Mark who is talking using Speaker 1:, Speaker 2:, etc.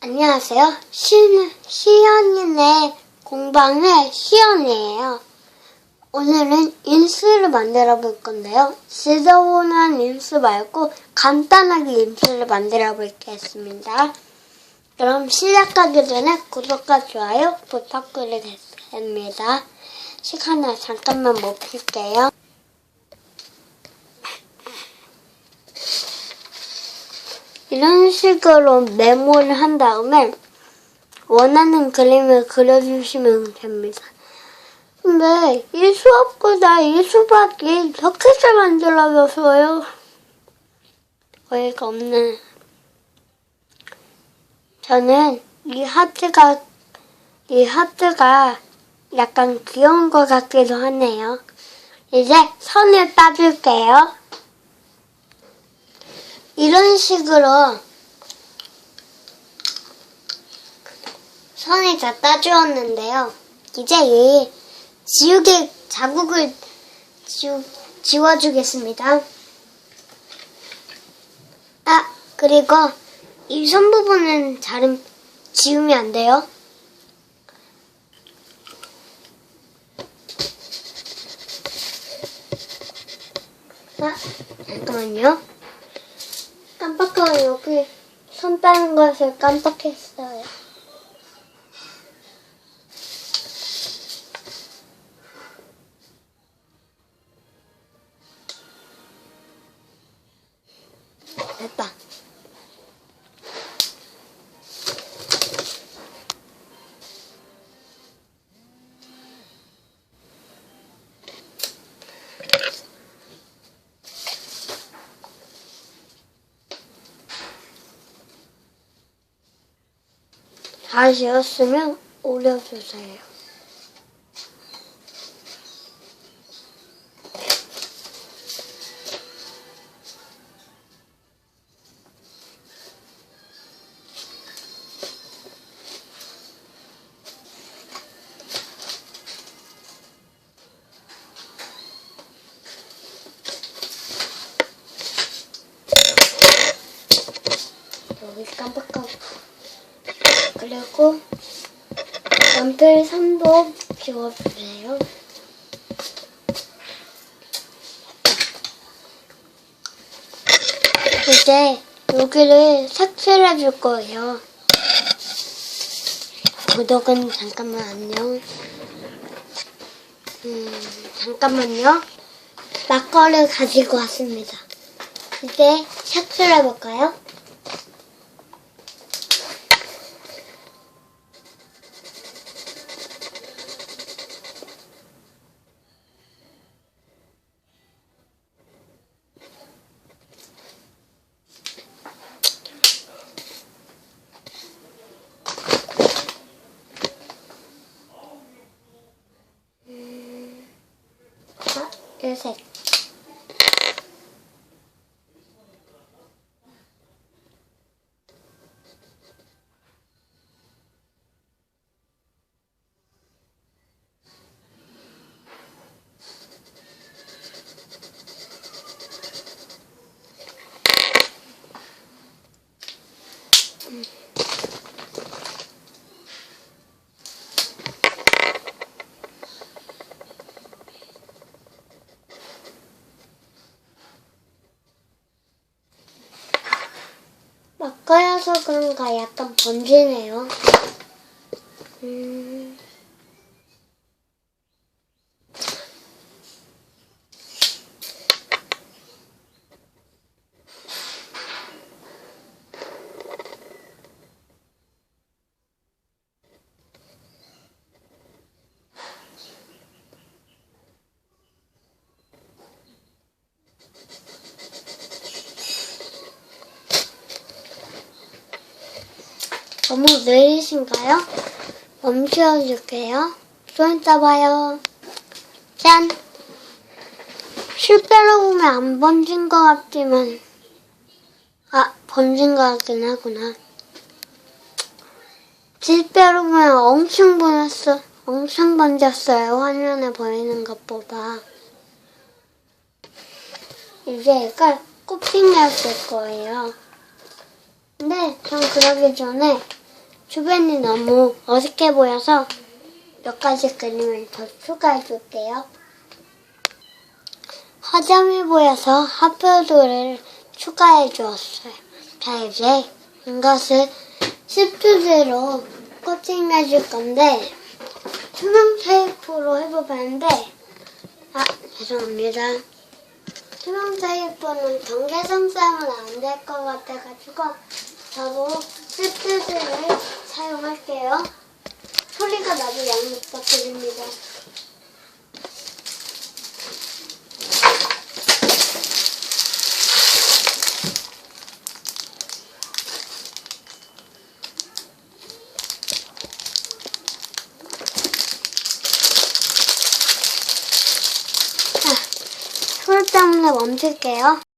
Speaker 1: 안녕하세요. 시, 시연이네 공방의 시연이에요. 오늘은 인스를 만들어 볼 건데요. 지저분한 인스 말고 간단하게 인스를 만들어 보겠습니다. 그럼 시작하기 전에 구독과 좋아요 부탁드리겠습니다. 시간을 잠깐만 멈출게요. 이런 식으로 메모를 한 다음에 원하는 그림을 그려주시면 됩니다. 근데 이 수업보다 이 수박이 이렇게 잘 만들어졌어요. 어이가 없네. 저는 이 하트가 이 하트가 약간 귀여운 것 같기도 하네요. 이제 선을 따줄게요. 이런 식으로 선을 다 따주었는데요. 이제 이 지우개 자국을 지우, 지워주겠습니다. 아, 그리고 이손 부분은 자름 지우면 안 돼요. 아, 잠깐만요. 깜빡하고 여기 손 따는 것을 깜빡했어요. 됐다. 다 지었으면 올려주세요. 여기 깜빡하고 그리고 연필 3도 지워주세요. 이제 여기를 색칠해 줄 거예요. 구독은 잠깐만 안녕. 음, 잠깐만요. 막걸리 가지고 왔습니다. 이제 색칠해 볼까요? 아, 요색. 막 가여서 그런가 약간 번지네요. 음. 너무 느리신가요? 멈춰줄게요. 좀 이따 봐요. 짠! 실제로 보면 안 번진 것 같지만, 아, 번진 것 같긴 하구나. 실제로 보면 엄청 번졌어, 엄청 번졌어요. 화면에 보이는 것보다. 이제 이걸 코팅해 줄 거예요. 근데 전 그러기 전에 주변이 너무 어색해 보여서 몇 가지 그림을 더 추가해 줄게요. 화장해 보여서 하프도를 추가해 주었어요. 자, 이제 이것을 시프트로 코팅해 줄 건데, 투명 테이프로 해보봤는데, 아, 죄송합니다. 투명 테이프는 경계선상은 안 될 것 같아가지고, 저도 시프트를 사용할게요. 소리가 나도 양해 부탁드립니다. 자, 소리 때문에 멈출게요.